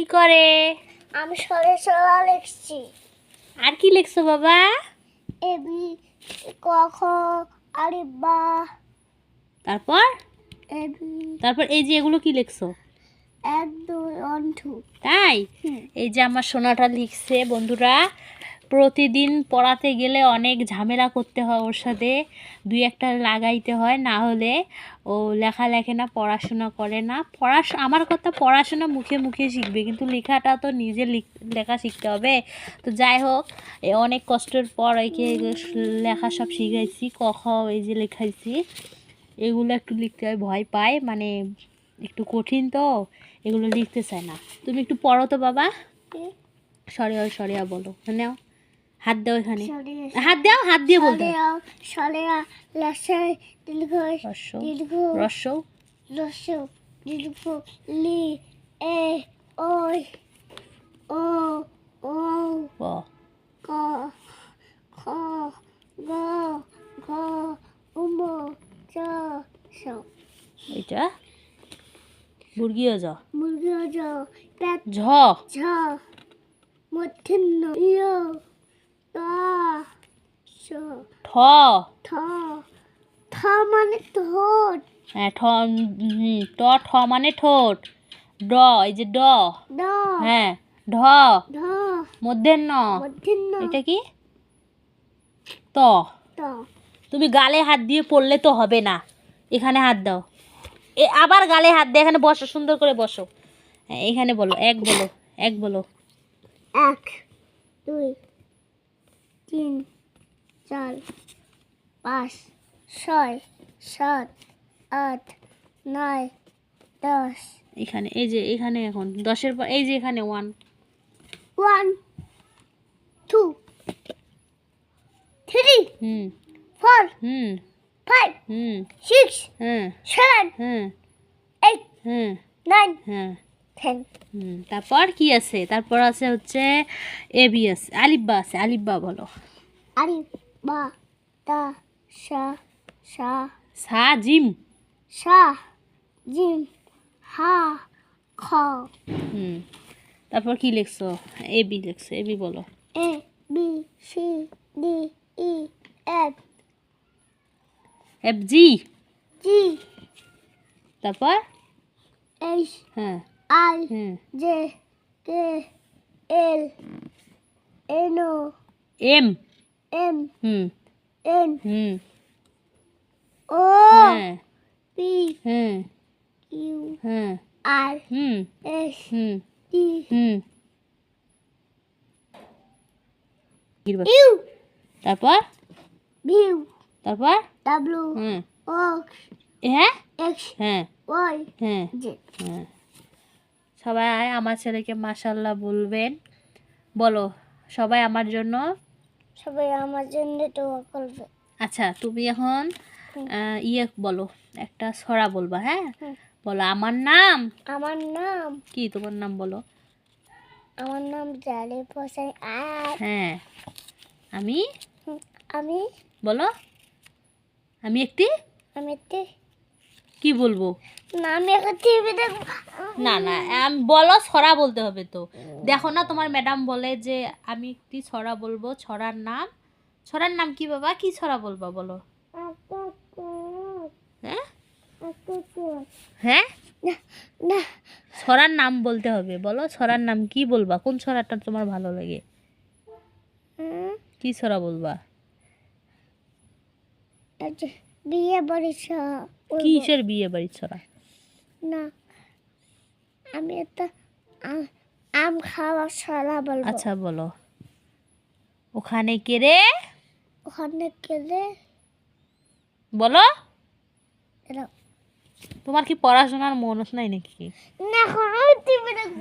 কি করে? আমি সরে সরা লিখছি। আর কি লিখছো বাবা? এবি ক খ আরে বা। তারপর? এবি তারপর এই যে এগুলো কি লিখছো? এক দুই ওয়ান টু। তাই? এই যে আমার সোনাটা লিখছে বন্ধুরা প্রতিদিন পড়াতে গেলে অনেক ঝামেলা করতে হয় ওর সাথে। দুই একটা লাগাইতে হয় না হলে ও লেখা লেখে না পড়াশোনা করে না। পড়াশ আমার কথা পড়াশোনা মুখে মুখে শিখবে কিন্তু লেখাটা তো নিজে লিখ- শিখতে হবে। তো যাই হোক এ অনেক কষ্টের পর একে লেখা সব শিখাইছি ক খ এই যে লেখাইছি। এগুলো একটু লিখতে হয় ভয় পায় মানে একটু কঠিন তো এগুলো লিখতে চায় না। তুমি একটু পড়ো তো বাবা। সরিয়া সরিয়া বলো নাও। হাত দাও এখানে। হাত দাও হাত দিয়ে বলতে লি এ ওই ও ও ক খ গ ঘ উম চ স। এটা মুরগিও জ মুরগি জ ঝ। ঝ। মধ্যাহ্ন ইয়। ঠ। থ থ মানে ঠোঁট। হ্যাঁ ঠ ট ঠ মানে ঠোঁট। ড এই যে ড। ড। হ্যাঁ ঢ। ঢ। মধ্যাহ্ন এটা কি? ত। ত। তুমি গালে হাত দিয়ে পড়লে তো হবে না। এখানে হাত দাও। এ আবার গালে হাত দিয়ে এখানে বসো সুন্দর করে বসো। হ্যাঁ এখানে বলো এক বলো এক বলো। এক দুই তিন চার পাঁচ ছয় সাত আট নয় দশ। এখানে এই যে এখানে এখন দশের পর এই যে এখানে one one two three hmm. Four hmm. Five hmm. Six হ্যাঁ। সেভেন হ্যাঁ। এইট হ্যাঁ। নাইন টেন হুম তারপর কি আছে? তারপর আছে হচ্ছে এ বি আছে আলিব্বা আছে আলিব্বা বলো। তা সা সা সা জিম। সা জিম হা খ। হুম তারপর কি লিখছো? এ বি লিখছো এ বি বলো। A B C D E F. F G. G. তারপর? এইচ। হ্যাঁ। I hmm. J K L N O M. M hmm. N hmm. O হ্যাঁ। পি হুম। ইউ হ্যাঁ আর হুম। এস হুম। T হুম। U তারপর? V তারপর? W হুম। ওক্স হ্যাঁ? X হ্যাঁ। Y হ্যাঁ। হ্যাঁ। সবাই আমার ছেলেকে মাশাল্লাহ বলবেন। বলো সবাই আমার জন্য? সবাই আমার জন্য দোয়া করবে। আচ্ছা তুমি এখন ইয়ে বলো একটা ছড়া বলবা হ্যাঁ? বলো আমার নাম? আমার নাম? কি তোমার নাম বলো? আমার নাম জালে হোসেন আর? হ্যাঁ। আমি? আমি? বলো। আমি একটি? আমি একটি কি বলব? না আমি একটা টিভি দেখব না না আম, বলো ছড়া বলতে হবে তো। দেখো না তোমার ম্যাডাম বলে যে আমি একটি ছড়া বলব ছড়ার নাম। ছড়ার নাম কি বাবা? কি ছড়া বলবা বলো? হ্যাঁ? হ্যাঁ? না ছড়ার নাম বলতে হবে বলো ছড়ার নাম কি বলবা? কোন ছড়াটা তোমার ভালো লাগে? কি ছড়া বলবা? এই বিয়ে বলব। কিসের বিয়ে বাড়ির ছড়া? না আমি একটা আম- খাওয়া ছড়া বলব। আচ্ছা বলো। ওখানে কে রে? ওখানে কে রে? বলো। তোমার কি পড়াশোনার মনস নাই নাকি? না এখন টিভি দেখব